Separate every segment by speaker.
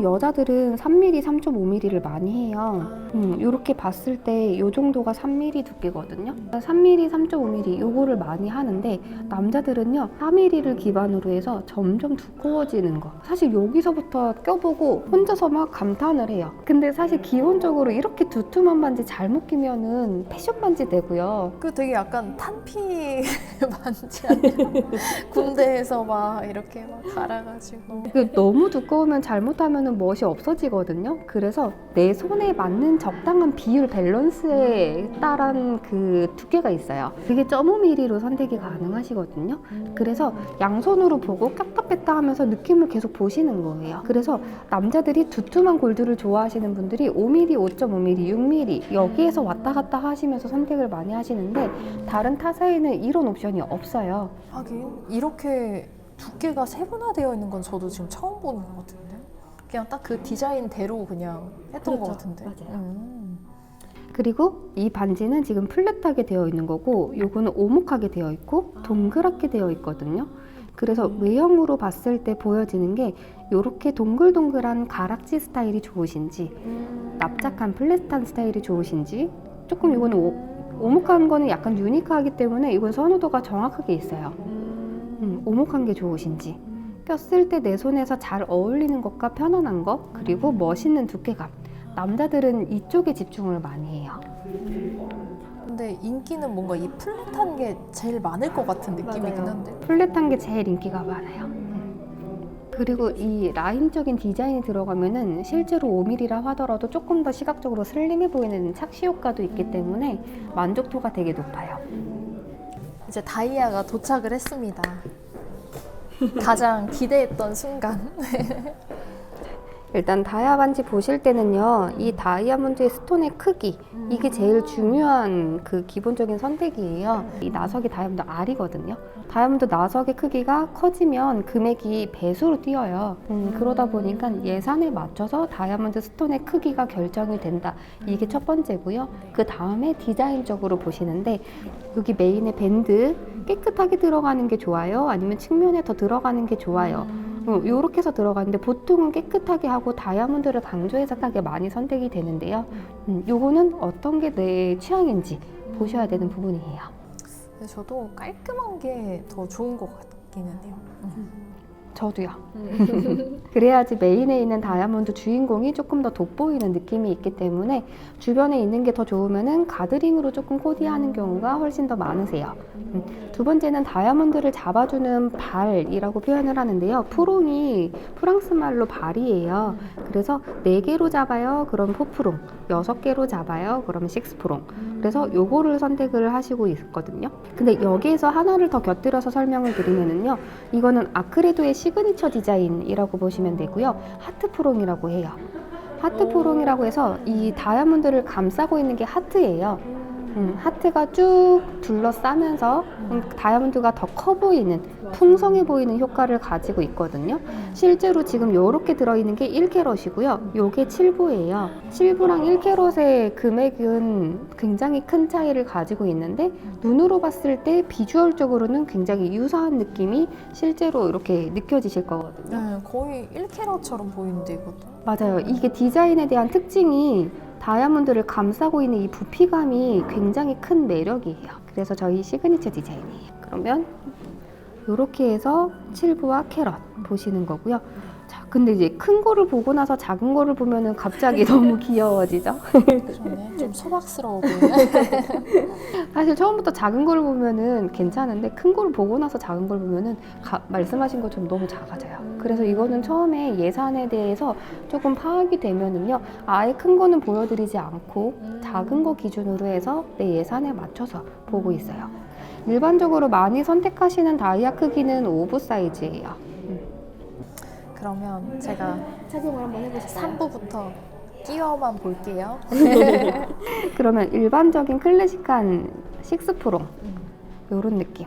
Speaker 1: 보통 여자들은 3mm, 3.5mm를 많이 해요. 음, 이렇게 봤을 때 이 정도가 3mm 두께거든요. 3mm, 3.5mm 요거를 많이 하는데 남자들은요 4mm를 기반으로 해서 점점 두꺼워지는 거. 사실 여기서부터 껴보고 혼자서 막 감탄을 해요. 근데 사실 기본적으로 이렇게 두툼한 반지 잘못 끼면은 패션 반지 되고요.
Speaker 2: 그 되게 약간 탄피 반지 아니야? 군대에서 막 이렇게 막 갈아가지고
Speaker 1: 그 너무 두꺼우면 잘못하면 멋이 없어지거든요. 그래서 내 손에 맞는 적당한 비율 밸런스에 따른 그 두께가 있어요. 그게 0.5mm로 선택이 가능하시거든요. 그래서 양손으로 보고 뺐다 하면서 느낌을 계속 보시는 거예요. 그래서 남자들이 두툼한 골드를 좋아하시는 분들이 5mm, 5.5mm, 6mm 여기에서 왔다 갔다 하시면서 선택을 많이 하시는데 다른 타사에는 이런 옵션이 없어요.
Speaker 2: 하긴 이렇게 두께가 세분화되어 있는 건 저도 지금 처음 보는 것 같은데 그냥 딱 그 디자인대로 그냥 했던 것
Speaker 1: 그렇죠.
Speaker 2: 같은데
Speaker 1: 맞아요.
Speaker 2: 음.
Speaker 1: 그리고 이 반지는 지금 플랫하게 되어 있는 거고 요거는 오목하게 되어 있고 동그랗게 되어 있거든요. 그래서 외형으로 봤을 때 보여지는 게 요렇게 동글동글한 가락지 스타일이 좋으신지 납작한 플랫한 스타일이 좋으신지 조금 이거는 오, 오목한 거는 약간 유니크하기 때문에 이건 선호도가 정확하게 있어요. 음, 오목한 게 좋으신지 꼈을 때 내 손에서 잘 어울리는 것과 편안한 것 그리고 멋있는 두께감 남자들은 이쪽에 집중을 많이 해요.
Speaker 2: 근데 인기는 뭔가 이 플랫한 게 제일 많을 것 같은 느낌이긴. 한데
Speaker 1: 플랫한 게 제일 인기가 많아요. 그리고 이 라인적인 디자인이 들어가면은 실제로 5mm라 하더라도 조금 더 시각적으로 슬림해 보이는 착시 효과도 있기 때문에 만족도가 되게 높아요.
Speaker 2: 이제 다이아가 도착을 했습니다. 가장 기대했던 순간
Speaker 1: 일단 다이아 반지 보실 때는요, 이 다이아몬드의 스톤의 크기, 이게 제일 중요한 그 기본적인 선택이에요. 이 나석이 다이아몬드 R이거든요. 다이아몬드 나석의 크기가 커지면 금액이 배수로 뛰어요. 음, 그러다 보니까 예산에 맞춰서 다이아몬드 스톤의 크기가 결정이 된다. 이게 첫 번째고요. 그 다음에 디자인적으로 보시는데 여기 메인의 밴드 깨끗하게 들어가는 게 좋아요? 아니면 측면에 더 들어가는 게 좋아요? 이렇게 해서 들어가는데 보통은 깨끗하게 하고 다이아몬드를 강조해서 하게 많이 선택이 되는데요. 음, 요거는 어떤 게 내 취향인지 보셔야 되는 부분이에요.
Speaker 2: 저도 깔끔한 게 더 좋은 것 같기는 해요.
Speaker 1: 저도요. 그래야지 메인에 있는 다이아몬드 주인공이 조금 더 돋보이는 느낌이 있기 때문에 주변에 있는 게 더 좋으면은 가드링으로 조금 코디하는 경우가 훨씬 더 많으세요. 음, 두 번째는 다이아몬드를 잡아주는 발이라고 표현을 하는데요. 프롱이 프랑스 말로 발이에요. 그래서 네 개로 잡아요. 그럼 포프롱. 여섯 개로 잡아요. 그러면 식스프롱. 그래서 요거를 선택을 하시고 있거든요. 근데 여기에서 하나를 더 곁들여서 설명을 드리면은요. 이거는 아크레도의 시그니처 디자인이라고 보시면 되고요. 하트 프롱이라고 해요. 하트 프롱이라고 해서 이 다이아몬드를 감싸고 있는 게 하트예요. 음, 하트가 쭉 둘러싸면서 음, 다이아몬드가 더 커 보이는 풍성해 보이는 효과를 가지고 있거든요. 실제로 지금 요렇게 들어있는 게 1캐럿이고요. 요게 7부예요. 7부랑 1캐럿의 금액은 굉장히 큰 차이를 가지고 있는데 눈으로 봤을 때 비주얼적으로는 굉장히 유사한 느낌이 실제로 이렇게 느껴지실 거거든요.
Speaker 2: 네, 거의 1캐럿처럼 보이는데 이것도.
Speaker 1: 맞아요. 이게 디자인에 대한 특징이 다이아몬드를 감싸고 있는 이 부피감이 굉장히 큰 매력이에요. 그래서 저희 시그니처 디자인이에요. 그러면 이렇게 해서 7부와 캐럿 보시는 거고요. 자, 근데 이제 큰 거를 보고 나서 작은 거를 보면은 갑자기 너무 귀여워지죠?
Speaker 2: 좋네. 좀 소박스러워 보이네.
Speaker 1: 사실 처음부터 작은 거를 보면은 괜찮은데 큰 거를 보고 나서 작은 걸 보면은 가- 말씀하신 것처럼 너무 작아져요. 그래서 이거는 처음에 예산에 대해서 조금 파악이 되면은요, 아예 큰 거는 보여드리지 않고 작은 거 기준으로 해서 내 예산에 맞춰서 보고 있어요. 일반적으로 많이 선택하시는 다이아 크기는 오브 사이즈예요.
Speaker 2: 그러면 제가
Speaker 1: 착용을 한번 해보실까요?
Speaker 2: 3부부터 끼워만 볼게요.
Speaker 1: 그러면 일반적인 클래식한 식스프롱 이런 느낌.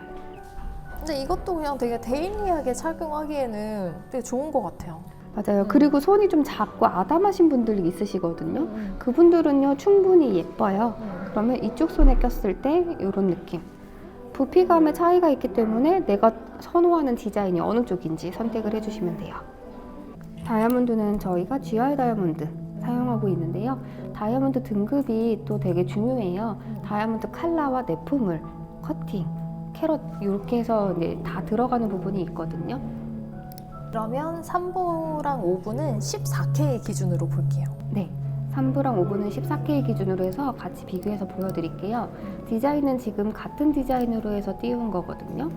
Speaker 2: 근데 이것도 그냥 되게 데일리하게 착용하기에는 되게 좋은 것 같아요.
Speaker 1: 맞아요. 그리고 손이 좀 작고 아담하신 분들이 있으시거든요. 그분들은요 충분히 예뻐요. 그러면 이쪽 손에 꼈을 때 이런 느낌. 부피감의 차이가 있기 때문에 내가 선호하는 디자인이 어느 쪽인지 선택을 해주시면 돼요. 다이아몬드는 저희가 GR 다이아몬드 사용하고 있는데요. 다이아몬드 등급이 또 되게 중요해요. 다이아몬드 칼라와 내품을 커팅, 캐럿 이렇게 해서 이제 다 들어가는 부분이 있거든요.
Speaker 2: 그러면 3부랑 5부는 14K 기준으로 볼게요.
Speaker 1: 네. 3부랑 5부는 14K 기준으로 해서 같이 비교해서 보여드릴게요. 디자인은 지금 같은 디자인으로 해서 띄운 거거든요.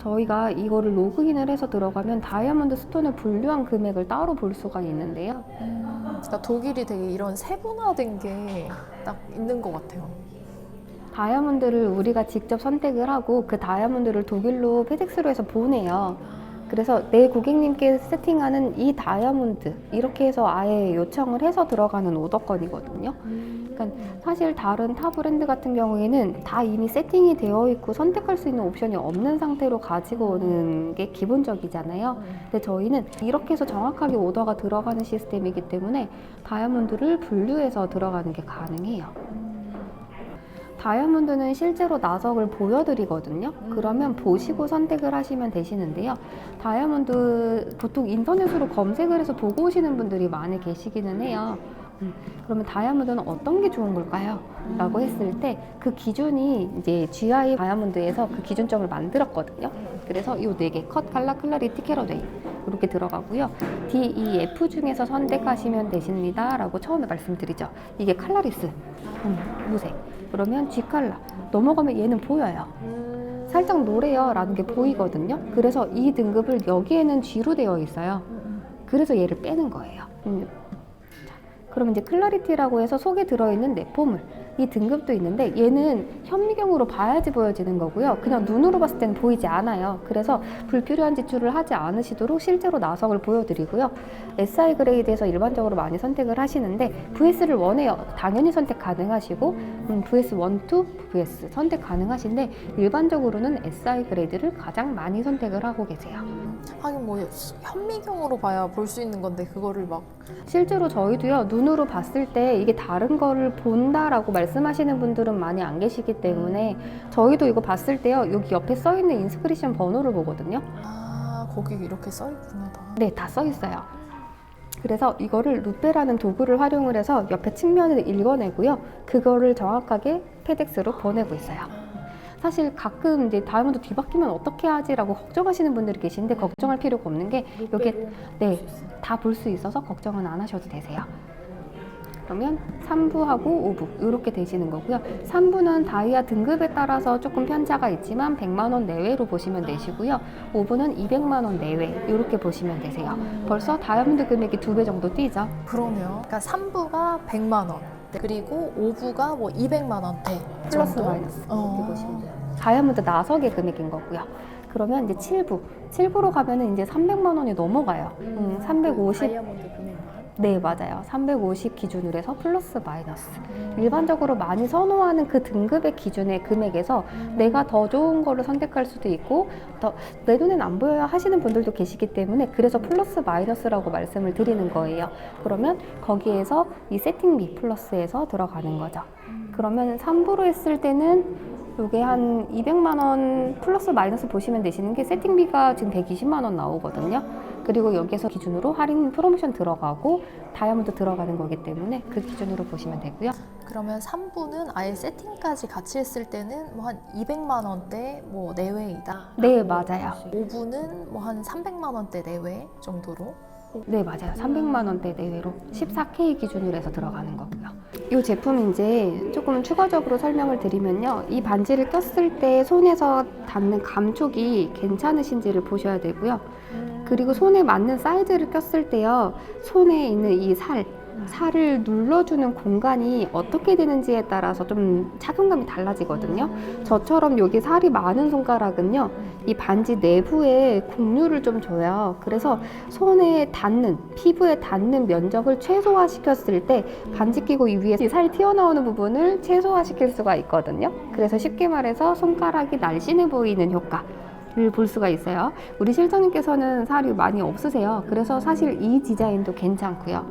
Speaker 1: 저희가 이거를 로그인을 해서 들어가면 다이아몬드 스톤의 분류한 금액을 따로 볼 수가 있는데요.
Speaker 2: 그러니까 독일이 되게 이런 세분화된 게 딱 있는 것 같아요.
Speaker 1: 다이아몬드를 우리가 직접 선택을 하고 그 다이아몬드를 독일로 페덱스로 해서 보내요. 그래서 내 고객님께 세팅하는 이 다이아몬드 이렇게 해서 아예 요청을 해서 들어가는 오더건이거든요. 그러니까 사실 다른 타 브랜드 같은 경우에는 다 이미 세팅이 되어 있고 선택할 수 있는 옵션이 없는 상태로 가지고 오는 게 기본적이잖아요. 근데 저희는 이렇게 해서 정확하게 오더가 들어가는 시스템이기 때문에 다이아몬드를 분류해서 들어가는 게 가능해요. 다이아몬드는 실제로 나석을 보여드리거든요. 그러면 보시고 선택을 하시면 되시는데요. 다이아몬드 보통 인터넷으로 검색을 해서 보고 오시는 분들이 많이 계시기는 해요. 음, 그러면 다이아몬드는 어떤 게 좋은 걸까요? 라고 했을 때 그 기준이 이제 GI 다이아몬드에서 그 기준점을 만들었거든요. 그래서 이 네 개, 컷, 칼라, 클라리티, 캐러데이 이렇게 들어가고요. D, E, F 중에서 선택하시면 되십니다. 라고 처음에 말씀드리죠. 이게 칼라리스, 음, 무색. 그러면 G 칼라. 넘어가면 얘는 보여요. 살짝 노래요. 라는 게 보이거든요. 그래서 이 등급을 여기에는 G로 되어 있어요. 그래서 얘를 빼는 거예요. 음. 자, 그러면 이제 클라리티라고 해서 속에 들어있는 내포물. 이 등급도 있는데 얘는 현미경으로 봐야지 보여지는 거고요. 그냥 눈으로 봤을 때는 보이지 않아요. 그래서 불필요한 지출을 하지 않으시도록 실제로 나석을 보여드리고요. SI 그레이드에서 일반적으로 많이 선택을 하시는데 VS를 원해요. 당연히 선택 가능하시고 음, VS 1, 2, VS 선택 가능하신데 일반적으로는 SI 그레이드를 가장 많이 선택을 하고 계세요.
Speaker 2: 하긴 뭐 현미경으로 봐야 볼 수 있는 건데 그거를 막
Speaker 1: 실제로 저희도요 눈으로 봤을 때 이게 다른 거를 본다라고 말씀 하시는 분들은 많이 안 계시기 때문에 저희도 이거 봤을 때요 여기 옆에 써 있는 인스크리션 번호를 보거든요.
Speaker 2: 아 거기 이렇게 써 있구나 다.
Speaker 1: 네, 다 써 있어요. 그래서 이거를 루페라는 도구를 활용을 해서 옆에 측면을 읽어내고요. 그거를 정확하게 페덱스로 보내고 있어요. 사실 가끔 이제 다이아몬드 뒤바뀌면 어떻게 하지라고 걱정하시는 분들이 계신데 걱정할 필요가 없는 게 여기에 네, 다 볼 수 있어서 걱정은 안 하셔도 되세요. 그러면 3부하고 5부 이렇게 되시는 거고요. 3부는 다이아 등급에 따라서 조금 편차가 있지만 100만 원 내외로 보시면 되시고요. 5부는 200만 원 내외 이렇게 보시면 되세요. 벌써 다이아몬드 금액이 두 배 정도 뛰죠.
Speaker 2: 그러네요. 그러니까 3부가 100만 원. 그리고 5부가 뭐 200만 원대
Speaker 1: 플러스
Speaker 2: 정도?
Speaker 1: 마이너스 이렇게
Speaker 2: 어.
Speaker 1: 보시면 돼요. 다이아몬드 나석의 금액인 거고요. 그러면 이제 7부, 7부로 가면은 이제 300만 원이 넘어가요. 음, 350.
Speaker 2: 다이아몬드 금액.
Speaker 1: 네, 맞아요. 350 기준으로 해서 플러스 마이너스. 일반적으로 많이 선호하는 그 등급의 기준의 금액에서 내가 더 좋은 거를 선택할 수도 있고 더 내 눈엔 안 보여야 하시는 분들도 계시기 때문에 그래서 플러스 마이너스라고 말씀을 드리는 거예요. 그러면 거기에서 이 세팅비 플러스에서 들어가는 거죠. 그러면 3부로 했을 때는 이게 한 200만 원 플러스 마이너스 보시면 되시는 게 세팅비가 지금 120만 원 나오거든요. 그리고 여기에서 기준으로 할인 프로모션 들어가고 다이아몬드 들어가는 거기 때문에 그 기준으로 보시면 되고요.
Speaker 2: 그러면 3부는 아예 세팅까지 같이 했을 때는 뭐 한 200만 원대 뭐 내외이다.
Speaker 1: 네, 맞아요.
Speaker 2: 5부는 뭐 한 300만 원대 내외 정도로.
Speaker 1: 네, 맞아요. 300만 원대 내외로 14K 기준으로 해서 들어가는 거고요. 이 제품 이제 조금 추가적으로 설명을 드리면요. 이 반지를 꼈을 때 손에서 닿는 감촉이 괜찮으신지를 보셔야 되고요. 그리고 손에 맞는 사이즈를 꼈을 때요. 손에 있는 이 살, 살을 눌러주는 공간이 어떻게 되는지에 따라서 좀 착용감이 달라지거든요. 저처럼 여기 살이 많은 손가락은요, 이 반지 내부에 곡류를 좀 줘요. 그래서 손에 닿는, 피부에 닿는 면적을 최소화시켰을 때 반지 끼고 이 위에 살 튀어나오는 부분을 최소화시킬 수가 있거든요. 그래서 쉽게 말해서 손가락이 날씬해 보이는 효과. 를볼 수가 있어요. 우리 실장님께서는 살이 많이 없으세요. 그래서 사실 이 디자인도 괜찮고요.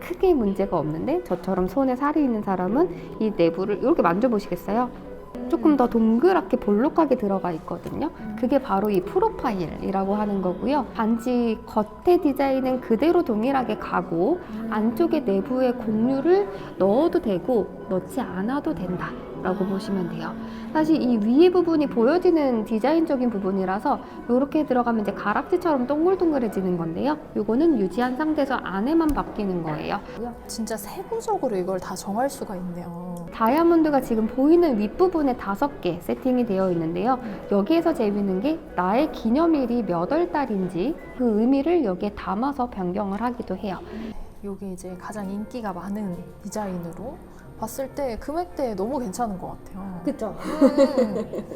Speaker 1: 크게 문제가 없는데 저처럼 손에 살이 있는 사람은 이 내부를 이렇게 만져보시겠어요? 조금 더 동그랗게 볼록하게 들어가 있거든요. 그게 바로 이 프로파일이라고 하는 거고요. 반지 겉에 디자인은 그대로 동일하게 가고 안쪽에 내부에 공유를 넣어도 되고 넣지 않아도 된다. 라고 보시면 돼요. 사실 이 위에 부분이 보여지는 디자인적인 부분이라서 이렇게 들어가면 이제 가락지처럼 동글동글해지는 건데요. 이거는 유지한 상태에서 안에만 바뀌는 거예요.
Speaker 2: 진짜 세부적으로 이걸 다 정할 수가 있네요.
Speaker 1: 다이아몬드가 지금 보이는 윗부분에 다섯 개 세팅이 되어 있는데요. 여기에서 재밌는 게 나의 기념일이 몇 월 달인지 그 의미를 여기에 담아서 변경을 하기도 해요.
Speaker 2: 이게 이제 가장 인기가 많은 디자인으로 봤을 때 금액대 너무 괜찮은 것 같아요.
Speaker 1: 그쵸?
Speaker 2: 음.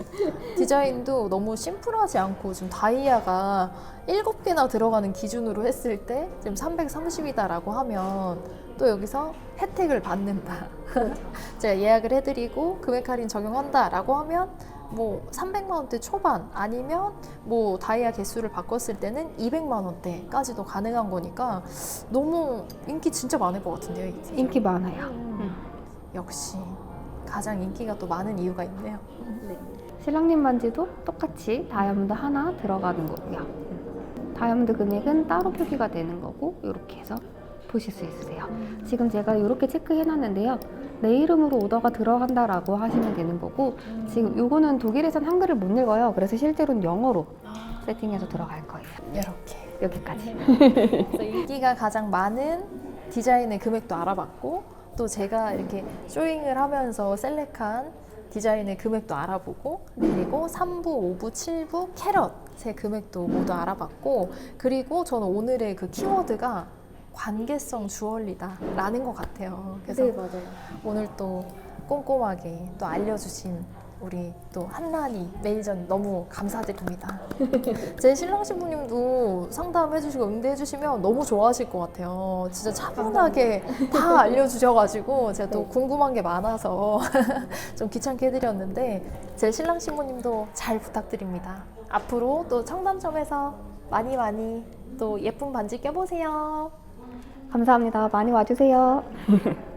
Speaker 2: 디자인도 너무 심플하지 않고 지금 다이아가 7개나 들어가는 기준으로 했을 때 지금 330이다라고 하면 또 여기서 혜택을 받는다. 제가 예약을 해드리고 금액 할인 적용한다라고 하면 뭐 300만 원대 초반 아니면 뭐 다이아 개수를 바꿨을 때는 200만 원대까지도 가능한 거니까 너무 인기 진짜 많을 것 같은데요.
Speaker 1: 인기 많아요.
Speaker 2: 음. 역시 가장 인기가 또 많은 이유가 있네요.
Speaker 1: 신랑님 반지도 똑같이 다이아몬드 하나 들어가는 거고요. 다이아몬드 금액은 따로 표기가 되는 거고 이렇게 해서 보실 수 있으세요. 지금 제가 이렇게 체크해놨는데요. 내 이름으로 오더가 들어간다라고 하시면 되는 거고 지금 요거는 독일에선 한글을 못 읽어요. 그래서 실제로는 영어로 세팅해서 들어갈 거예요.
Speaker 2: 이렇게.
Speaker 1: 여기까지.
Speaker 2: 인기가 가장 많은 디자인의 금액도 알아봤고 또 제가 이렇게 쇼잉을 하면서 셀렉한 디자인의 금액도 알아보고 그리고 3부, 5부, 7부 캐럿의 금액도 모두 알아봤고 그리고 저는 오늘의 그 키워드가 관계성 주얼리다 라는 것 같아요. 그래서
Speaker 1: 맞아요.
Speaker 2: 오늘 또 꼼꼼하게 또 알려주신 우리 또 한란이 매니저님 너무 감사드립니다. 제 신랑 신부님도 상담해주시고 응대해주시면 너무 좋아하실 것 같아요. 진짜 차분하게 다 알려주셔가지고 제가 또 궁금한 게 많아서 좀 귀찮게 해드렸는데 제 신랑 신부님도 잘 부탁드립니다. 앞으로 또 청담점에서 많이 많이 또 예쁜 반지 껴보세요.
Speaker 1: 감사합니다. 많이 와주세요.